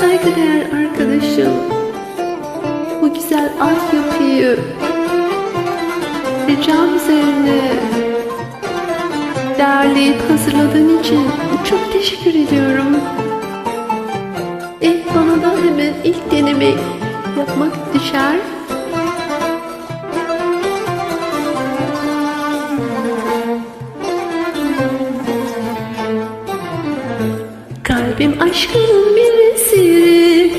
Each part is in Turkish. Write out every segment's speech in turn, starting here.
saygıdeğer arkadaşım. Bu güzel altyapıyı ricam üzerine derleyip hazırladığın için çok teşekkür ediyorum. İlk bana da hemen ilk deneme yapmak düşer. Kalbim aşkının bir esiri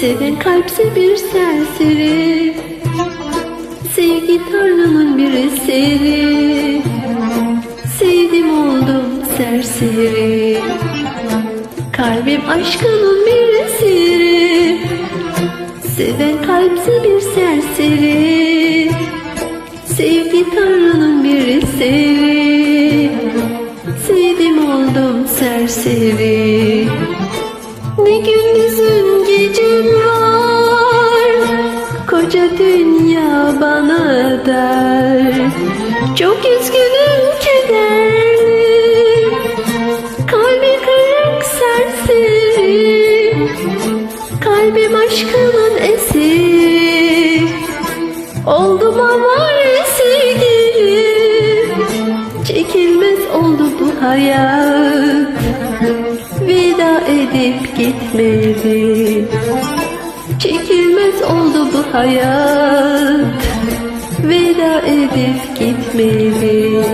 Seven kalpse bir serseri. Sevgi Tanrı'nın bir eseri. Sevdim oldum serseri. Kalbim aşkının bir esiri Seven kalpse bir serseri. Sevgi Tanrı'nın bir eseri. Sevdim oldum serseri Ne gündüzüm gecem var Koca dünya bana der. Çok üzgünüm kederli Kalbi kırık serseri Kalbim aşkının esiri Oldum ama sevgili Çekilmez oldu bu hayat edip gitmedi. Çekilmez oldu bu hayat. Veda edip gitmedi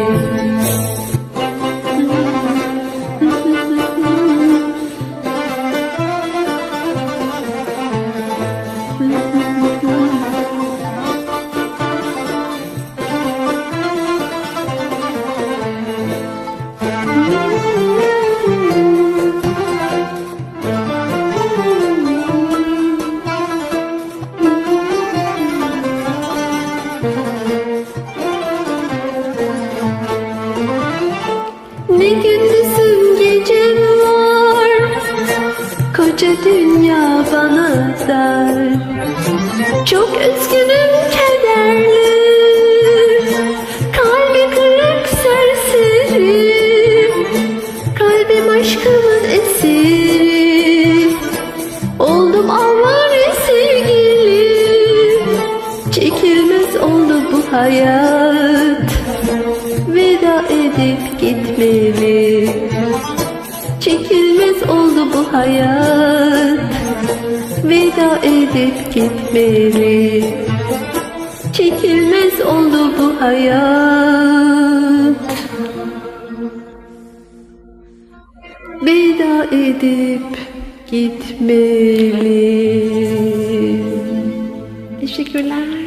Koca dünya bana dar Çok üzgünüm kederli. Kalbi kırık serseri. Kalbim aşkımın esiri. Oldum avare sevgili. Çekilmez oldu bu hayat. Veda edip gitmeli bu hayat. Veda edip gitmeli. Çekilmez oldu bu hayat. Veda edip gitmeli. Teşekkürler